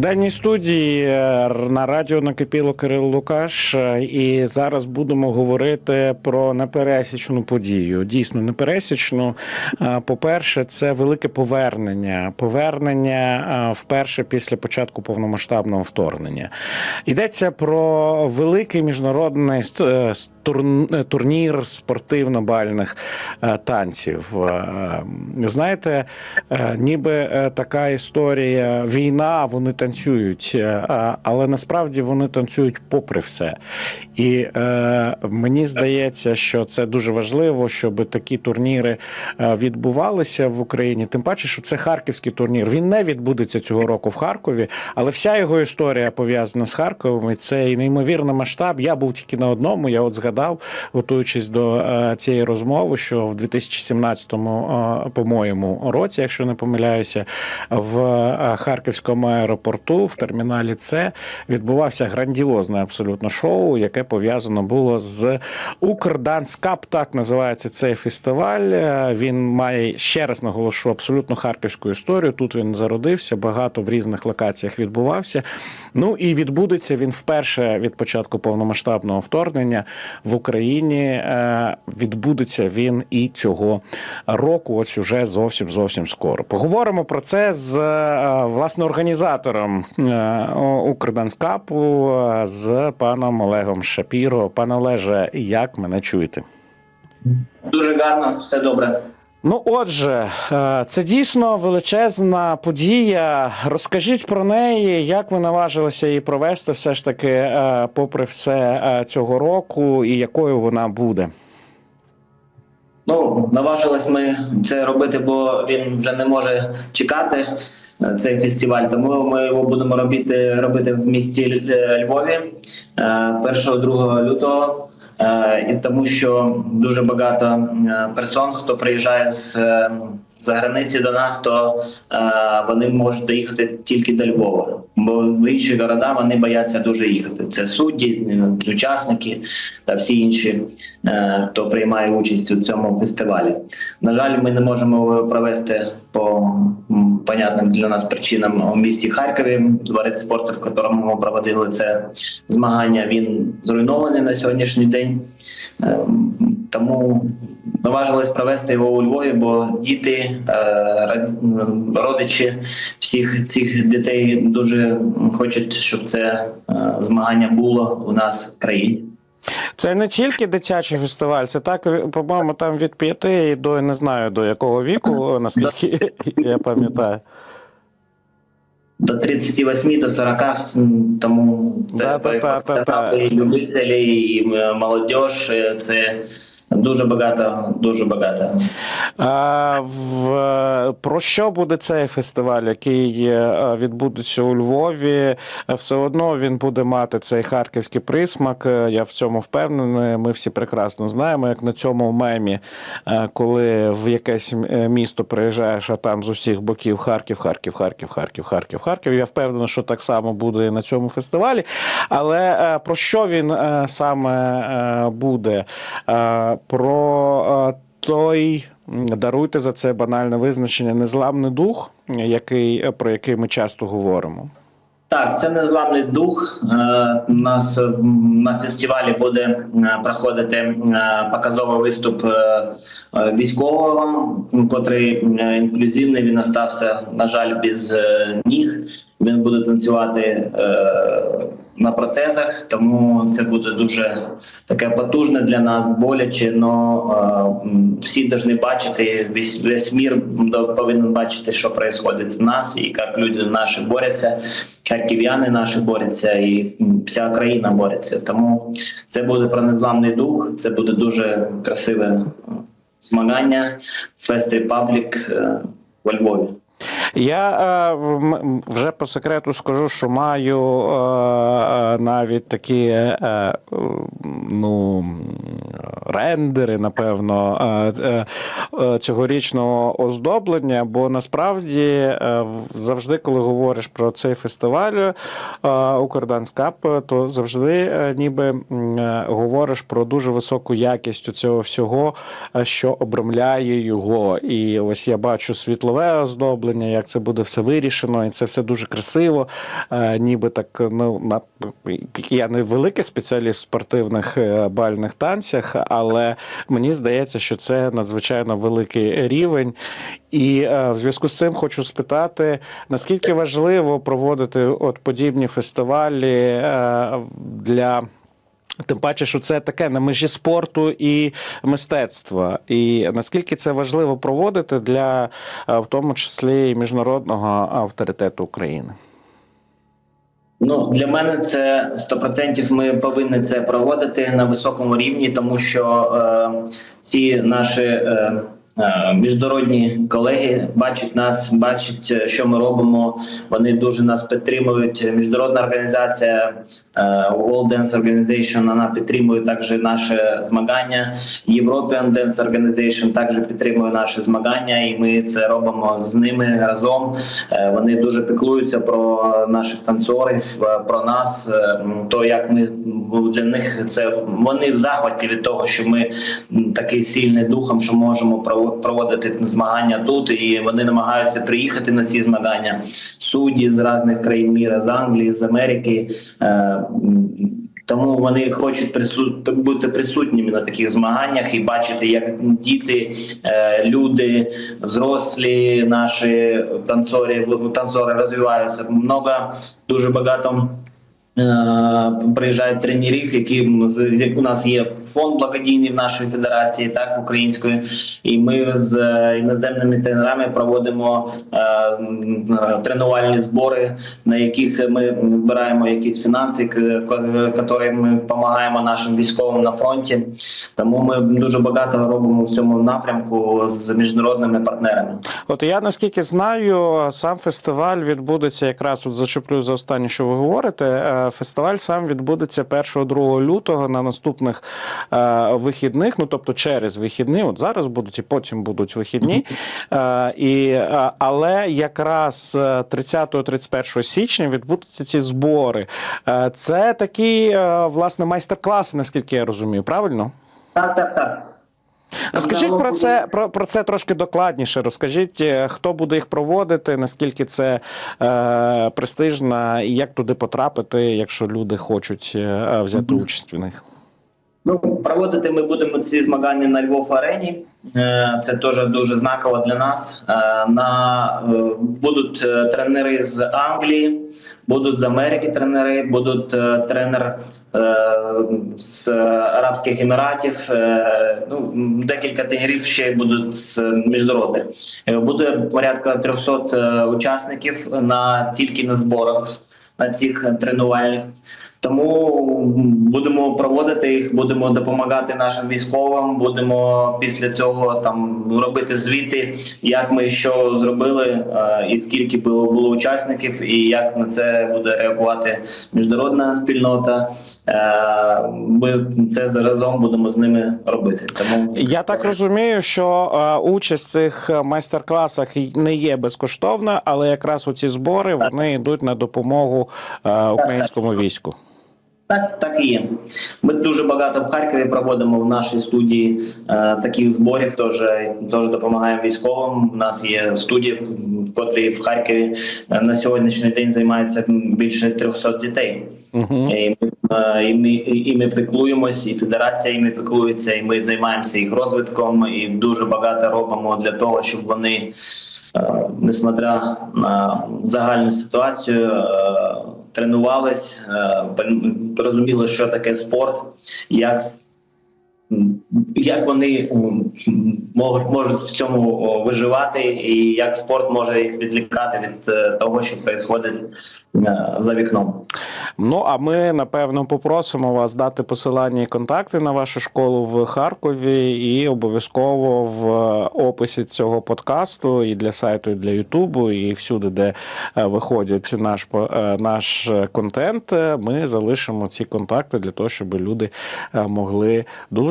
В даній студії е, на радіо накипіло Кирил Лукаш, е, і зараз будемо говорити про непересічну подію. Дійсно, непересічну. Е, По-перше, це велике повернення. Повернення вперше після початку повномасштабного вторгнення. Йдеться про великий міжнародний турнір спортивно-бальних танців. Знаєте, ніби така історія війна, вони танцюють, е, а- але насправді вони танцюють попри все. І е, мені здається, що це дуже важливо, щоб такі турніри е, відбувалися в Україні. Тим паче, що це харківський турнір. Він не відбудеться цього року в Харкові, але вся його історія пов'язана з Харковом. І це і неймовірний масштаб. Я був тільки на одному. Я от згадав, готуючись до е, цієї розмови, що в 2017 е, по-моєму році, якщо не помиляюся, в е, харківському аеропорту в терміналі С відбувався грандіозне абсолютно шоу, яке пов'язано було з Укрданскап, так називається цей фестиваль. Е, Він має ще раз наголошу абсолютно харківську історію. Тут він зародився, багато в різних локаціях відбувався. Ну і відбудеться він вперше від початку повномасштабного вторгнення в Україні. Е, Відбудеться він і цього року. Ось уже зовсім зовсім скоро. Поговоримо про це з е, власне організатором е, Укрданскапу е, з паном Олегом Шапіро. Пане Олеже, як мене чуєте? Дуже гарно, все добре. Ну, отже, е, це дійсно величезна подія. Розкажіть про неї, як ви наважилися її провести, все ж таки, е, попри все цього року, і якою вона буде. Ну, наважились ми це робити, бо він вже не може чекати цей фестиваль. Тому ми його будемо робити, робити в місті е, Львові 1-2 лютого. Е, І тому що дуже багато е, персон, хто приїжджає з е, за границі до нас, то е, вони можуть доїхати тільки до Львова. Бо в інші города вони бояться дуже їхати. Це судді, е, учасники та всі інші, е, хто приймає участь у цьому фестивалі. На жаль, ми не можемо провести по понятним для нас причинам у місті Харкові. Дворець спорту, в якому ми проводили це змагання, він зруйнований на сьогоднішній день. Е, Тому наважились провести його у Львові, бо діти, е, родичі всіх цих дітей дуже хочуть, щоб це е, змагання було у нас в країні. Це не тільки дитячий фестиваль, це так, по-моєму, там від п'яти до не знаю до якого віку, наскільки я пам'ятаю. До 38, до 40, тому це Да-да-да-да-да. професіонали, і любителі, і е, молодь, е, це дуже багато, дуже багато. А, в, про що буде цей фестиваль, який е, відбудеться у Львові? Все одно він буде мати цей харківський присмак. е, Я в цьому впевнений. Ми всі прекрасно знаємо, як на цьому мемі, е, коли в якесь місто приїжджаєш, а там з усіх боків Харків, Харків, Харків, Харків, Харків, Харків. Я впевнений, що так само буде і на цьому фестивалі. Але про що він саме буде? Е, Про е, той даруйте за це банальне визначення незламний дух, який про який ми часто говоримо. Так, це незламний дух. Е, У нас е, на фестивалі буде е, проходити е, показовий виступ е, е, військового, котрий е, інклюзивний. Він остався, на жаль, без е, ніг. Він буде танцювати е, на протезах, тому це буде дуже таке потужне для нас, боляче. Но е, всі повинні бачити, весь, весь мір повинен бачити, що відбувається в нас, і як люди наші борються, київ'яни наші борються, і вся країна бореться. Тому це буде про незламний дух, це буде дуже красиве змагання Фест Репаблік е, во Львові. Я е, вже по секрету скажу, що маю е, е, навіть такі ну, рендери, напевно, цьогорічного оздоблення, бо насправді завжди, коли говориш про цей фестиваль е, Укрданс то завжди ніби говориш про дуже високу якість цього всього, що обрамляє його. І ось я бачу світлове оздоблення, як це буде все вирішено, і це все дуже красиво. Е, Ніби так, ну на я не великий спеціаліст в спортивних е, бальних танцях, але мені здається, що це надзвичайно великий рівень. І е, в зв'язку з цим хочу спитати, наскільки важливо проводити от подібні фестивалі для. Тим паче, що це таке на межі спорту і мистецтва. І наскільки це важливо проводити для е, в тому числі міжнародного авторитету України? Ну для мене це 100% Ми повинні це проводити на високому рівні, тому що е, ці наші е, міжнародні колеги бачать нас, бачать, що ми робимо. Вони дуже нас підтримують. Міжнародна організація е, World Dance Organization, Вона підтримує також наше змагання. European Dance Organization також підтримує наші змагання, і ми це робимо з ними разом. Е, Вони дуже піклуються про наших танцорів, е, про нас. е, То як ми для них це вони в захваті від того, що ми такий сильний духом, що можемо прово- проводити змагання тут, і вони намагаються приїхати на ці змагання. Судді з різних країн міра, з Англії, з Америки. Е, Тому вони хочуть присут... бути присутніми на таких змаганнях і бачити, як діти, е, люди, взрослі наші танцори, танцори розвиваються. Много дуже багато. Е, Приїжджають тренерів, які з у нас є фонд благодійний в нашій федерації, так української, і ми з е, іноземними тренерами проводимо е, е, тренувальні збори, на яких ми збираємо якісь фінанси, які ми допомагаємо нашим військовим на фронті. Тому ми дуже багато робимо в цьому напрямку з міжнародними партнерами. От я наскільки знаю, сам фестиваль відбудеться якраз от зачеплю за останнє, що ви говорите. Фестиваль сам відбудеться 1-2 лютого на наступних е, вихідних, ну тобто через вихідні. От зараз будуть і потім будуть вихідні. Е, і, е, але якраз е, 30-31 січня відбудуться ці збори. Е, Це такі е, власне майстер-класи, наскільки я розумію, правильно? Так, так, так. Розкажіть про це про, про це трошки докладніше. Розкажіть, е, хто буде їх проводити, наскільки це е, престижно, і як туди потрапити, якщо люди хочуть е, взяти участь в них. Ну, проводити ми будемо ці змагання на Львов арені. Е, Це теж дуже знаково для нас. Е, На е, будуть тренери з Англії, будуть з Америки тренери, будуть тренер з Арабських Еміратів. Ну декілька тренерів ще будуть з міжнародних. Буде порядка 300 е, учасників на тільки на зборах на цих тренувальних. Тому будемо проводити їх, будемо допомагати нашим військовим. Будемо після цього там робити звіти, як ми що зробили, е, і скільки було було учасників, і як на це буде реагувати міжнародна спільнота. Е, Ми це заразом будемо з ними робити. Тому Я так розумію, що е, участь в цих майстер-класах не є безкоштовна, але якраз оці збори вони йдуть на допомогу українському війську. Так, так і є. Ми дуже багато в Харкові проводимо в нашій студії е, таких зборів. Теж теж допомагаємо військовим. У нас є студія, в котрій в Харкові е, на сьогоднішній день займається більше 300 дітей. Угу. І ми, е, і ми і ми піклуємось, і федерація іми піклується, і ми займаємося їх розвитком, і дуже багато робимо для того, щоб вони, е, несмотря на загальну ситуацію, е, тренувались, е, розуміли, що таке спорт, як як вони можуть, можуть в цьому виживати, і як спорт може їх відлікати від е, того, що відбувається за вікном. Ну а ми напевно попросимо вас дати посилання і контакти на вашу школу в Харкові, і обов'язково в описі цього подкасту і для сайту, і для Ютубу, і всюди, де е, виходить наш е, наш контент, е, ми залишимо ці контакти для того, щоб люди е, могли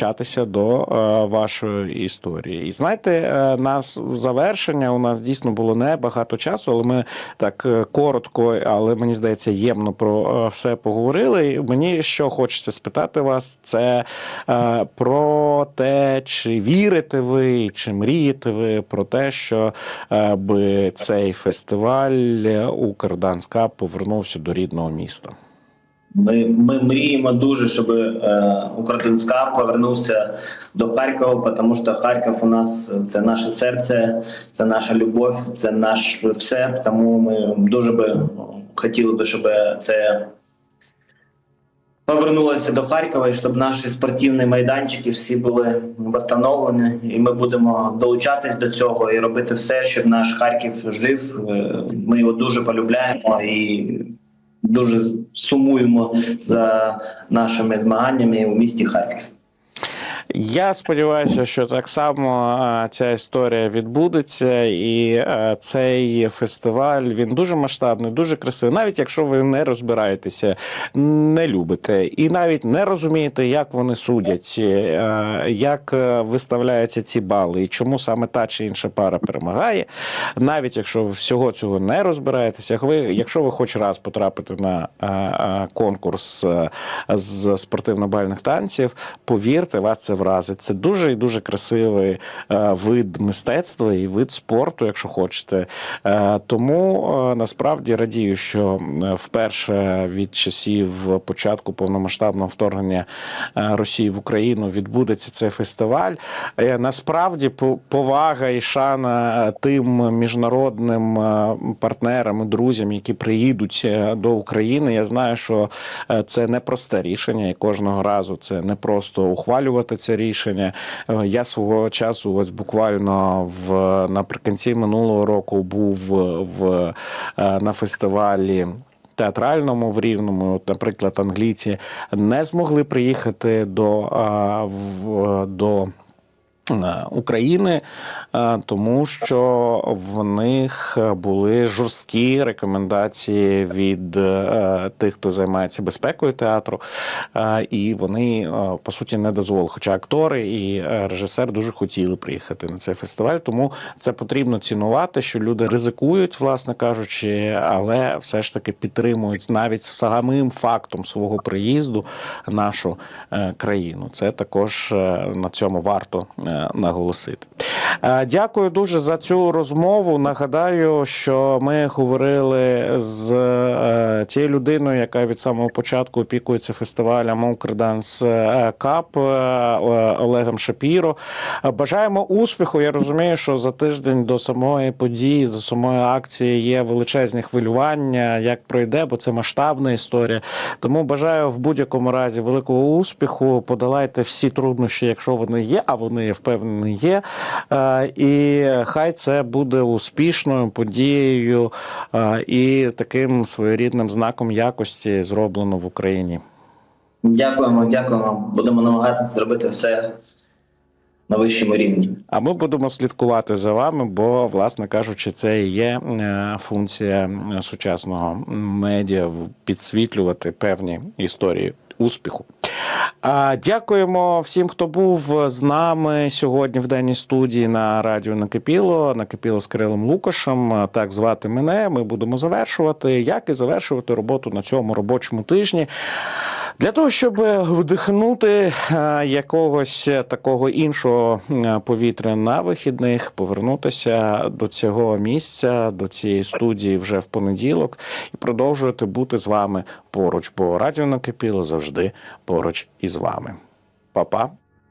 долучатися до е, вашої історії. І знаєте, е, нас завершення у нас дійсно було не багато часу, але ми так е, коротко, але мені здається, ємно про все поговорили. Мені що хочеться спитати вас, це про те, чи вірите ви, чи мрієте ви про те, що би цей фестиваль Укрданська повернувся до рідного міста. Ми, ми мріємо дуже, щоб е, Укртинська повернувся до Харкова, тому що Харків у нас це наше серце, це наша любов, це наш все. Тому ми дуже би хотіли би, щоб це повернулося до Харкова, і щоб наші спортивні майданчики всі були встановлені, і ми будемо долучатись до цього і робити все, щоб наш Харків жив. Е, Ми його дуже полюбляємо і дуже сумуємо за нашими змаганнями у місті Харків. Я сподіваюся, що так само е, ця історія відбудеться, і е, цей фестиваль він дуже масштабний, дуже красивий. Навіть якщо ви не розбираєтеся, не любите, і навіть не розумієте, як вони судять, е, як виставляються ці бали, і чому саме та чи інша пара перемагає. Навіть якщо ви всього цього не розбираєтеся, ви, якщо ви хоч раз потрапите на конкурс з спортивно-бальних танців, повірте, вас це вразить. Це дуже і дуже красивий е, вид мистецтва і вид спорту, якщо хочете. Е, Тому е, насправді радію, що вперше від часів початку повномасштабного вторгнення Росії в Україну відбудеться цей фестиваль. Насправді повага і шана тим міжнародним партнерам і друзям, які приїдуть до України. Я знаю, що це непросте рішення, і кожного разу це не просто ухвалювати це рішення. Е, Я свого часу, ось буквально в наприкінці минулого року, був в е, на фестивалі. Театральному в Рівному, наприклад, англійці не змогли приїхати до, до е, України, е, тому що в них були жорсткі рекомендації від е, тих, хто займається безпекою театру, Е, і вони е, по суті не дозволили. Хоча актори і е, режисер дуже хотіли приїхати на цей фестиваль, тому це потрібно цінувати, що люди ризикують, власне кажучи, але все ж таки підтримують навіть самим фактом свого приїзду нашу е, країну. Це також е, на цьому варто е, наголосити. Е, Дякую дуже за цю розмову. Нагадаю, що ми говорили з е, тією людиною, яка від самого початку опікується фестивалем Укрданс Кап е, Олегом Шапіро. Бажаємо успіху. Я розумію, що за тиждень до самої події, до самої акції є величезні хвилювання, як пройде, бо це масштабна історія. Тому бажаю в будь-якому разі великого успіху. Подолайте всі труднощі, якщо вони є, а вони я впевнений є. Е, І хай це буде успішною подією е, і таким своєрідним знаком якості зроблено в Україні. Дякуємо, дякуємо. Будемо намагатися зробити все на вищому рівні. А ми будемо слідкувати за вами, бо, власне кажучи, це і є е, функція сучасного медіа підсвітлювати певні історії успіху. Дякуємо всім, хто був з нами сьогодні в денній студії на радіо Накипіло. Накипіло з Кирилом Лукашем. Так звати мене. Ми будемо завершувати, як і завершувати роботу на цьому робочому тижні. Для того, щоб вдихнути е, якогось такого іншого повітря на вихідних, повернутися до цього місця, до цієї студії вже в понеділок і продовжувати бути з вами поруч, бо радіо накипіло завжди поруч із вами. Па-па.